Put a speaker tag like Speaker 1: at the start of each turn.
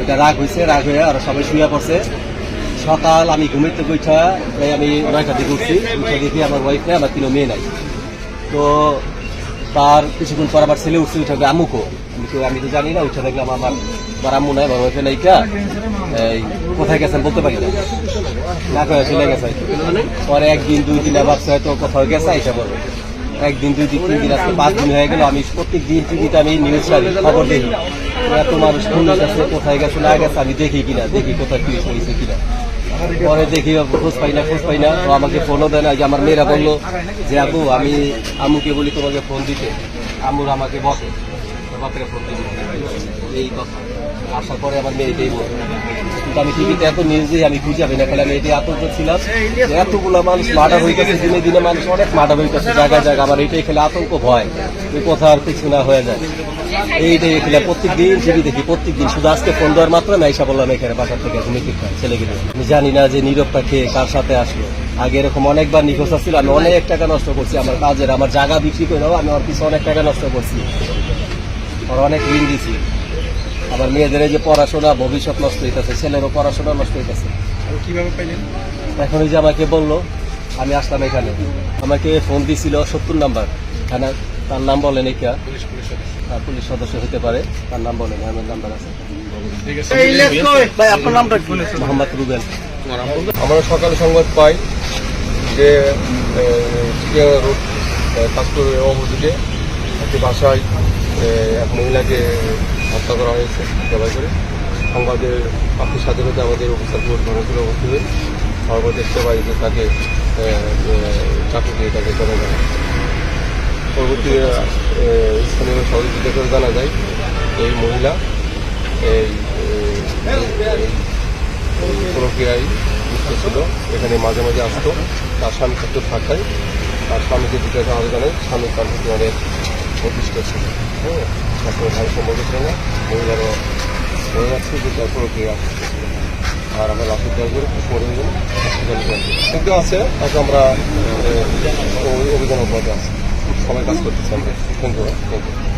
Speaker 1: এটা রাগ হয়েছে রাগ হয়ে আর সবাই শুয়ে পড়ছে। সকাল আমি ঘুমিতে বইটা তাই আমি নয়টা দিকে উঠছি উঠে দেখি আমার ওয়াইফ নেই, আমার তিনও মেয়ে নাই। তো তার কিছুক্ষণ পর আবার ছেলে উঠছে, উঠে আমুকো আমি তো আমি তো জানি না, উঠে দেখলাম আমার আমার আম্মু নাই আমার ওয়াইফে নাইকা এই, কোথায় গেছেন বলতে পারি না। না চলে গেছে পরে একদিন, দুই দিন ভাবছে হয়তো কোথাও গেছে, আইসা পড়বে। একদিন, দুই দিন, তিন দিন আজকে পাঁচ দিন হয়ে গেল, আমি প্রত্যেক দিন টিভিতে আমি নিউজ ছাড়ি, খবর দেখি। এত মানুষ পুলিশ আছে কোথায় গেছে, না গেছে, আমি দেখি কিনা, দেখি কোথায় পুলিশ হয়েছে কিনা। পরে দেখি খোঁজ পাই না, খোঁজ পাই না। তো আমাকে ফোনও দেয় না যে আমার মেয়েরা বলল যে আপু আমি আম্মুকে বলি তোমাকে ফোন দিতে। আমুর আমাকে বসে বাপের ফোন দিবি এই কথা। আসার পরে আমার মেয়ে এটাই বলবে আমি টিভিতে এত নিউজ আমি খুঁজে পাই না আমি এটাই আতঙ্ক ছিলাম এতগুলো মানুষ মার্ডার হইতেছে দিনে দিনে মানুষ অনেক মার্ডার হইতেছে জায়গায় জায়গা আমার এটাই খেলে আতঙ্ক ভয়। যে কোথাও আর কিছু না হয়ে যায়। এইটাই খেলে প্রত্যেক দিন টিভি দেখি প্রত্যেক দিন শুধু আজকে ফোন দেওয়ার মাত্র আইসা বললাম এখানে বাসার থেকে ঘুমিয়ে ছেলেগুলো আমি জানি না যে নীরবটা খেয়ে কার সাথে আসলো। আগে এরকম অনেকবার নিখোঁজ ছিল আমি অনেক টাকা নষ্ট করছি আমার কাজের আমার জায়গা বিক্রি করে আমি আমার পিছনে অনেক টাকা নষ্ট করছি। আর অনেক ঋণ দিছি। আমার মেয়েদের এই যে পড়াশোনা ভবিষ্যৎ নষ্ট হইতেছে ছেলেরও পড়াশোনা নষ্ট হইতেছে।
Speaker 2: কীভাবে পাইলেন?
Speaker 1: এখন ওই যে আমাকে বলল আমি আসলাম এখানে। আমাকে ফোন দিছিল সত্তর নাম্বার। থানা তার নাম বলেন
Speaker 2: পুলিশ
Speaker 1: তার পুলিশ সদস্য হতে পারে। তার নাম বলেন আমার নাম্বার আছে।
Speaker 2: ঠিক আছে।
Speaker 1: ভাই আপনার নামটা মোহাম্মদ রুবেল।
Speaker 3: আমরা সকালে সংবাদ পাই যে রোড কাজপুরের অবধিকে একটি বাসায় এক মহিলাকে হত্যা করা হয়েছে জবাই করে। সংবাদের সাথে সাথে আমাদের অফিসার বোর্ড ঘটনাস্থলে উপস্থিত হয়ে সর্ব দেখতে পাই যে তাকে এ, দিয়ে তাকে করে দেয় পরবর্তী স্থানীয় সহযোগিতা করে জানা যায় এই মহিলা এই প্রক্রিয়ায় যুক্ত ছিল। এখানে মাঝে মাঝে আসতো। তার স্বামী ক্ষেত্রে থাকায় তার স্বামীকে জিজ্ঞাসা আবেদনে প্রতি অনেক প্রতিষ্ঠ ছিল। হ্যাঁ তারপরে ভাই সম্পর্ক ছিল না মহিলারও আর আমরা লাশের দেওয়া করে পরে কিন্তু আছে তাকে আমরা অভিযান অব্যাহত আছে। সবাই কাজ করতেছি আমরা থ্যাংক ইউ থ্যাংক ইউ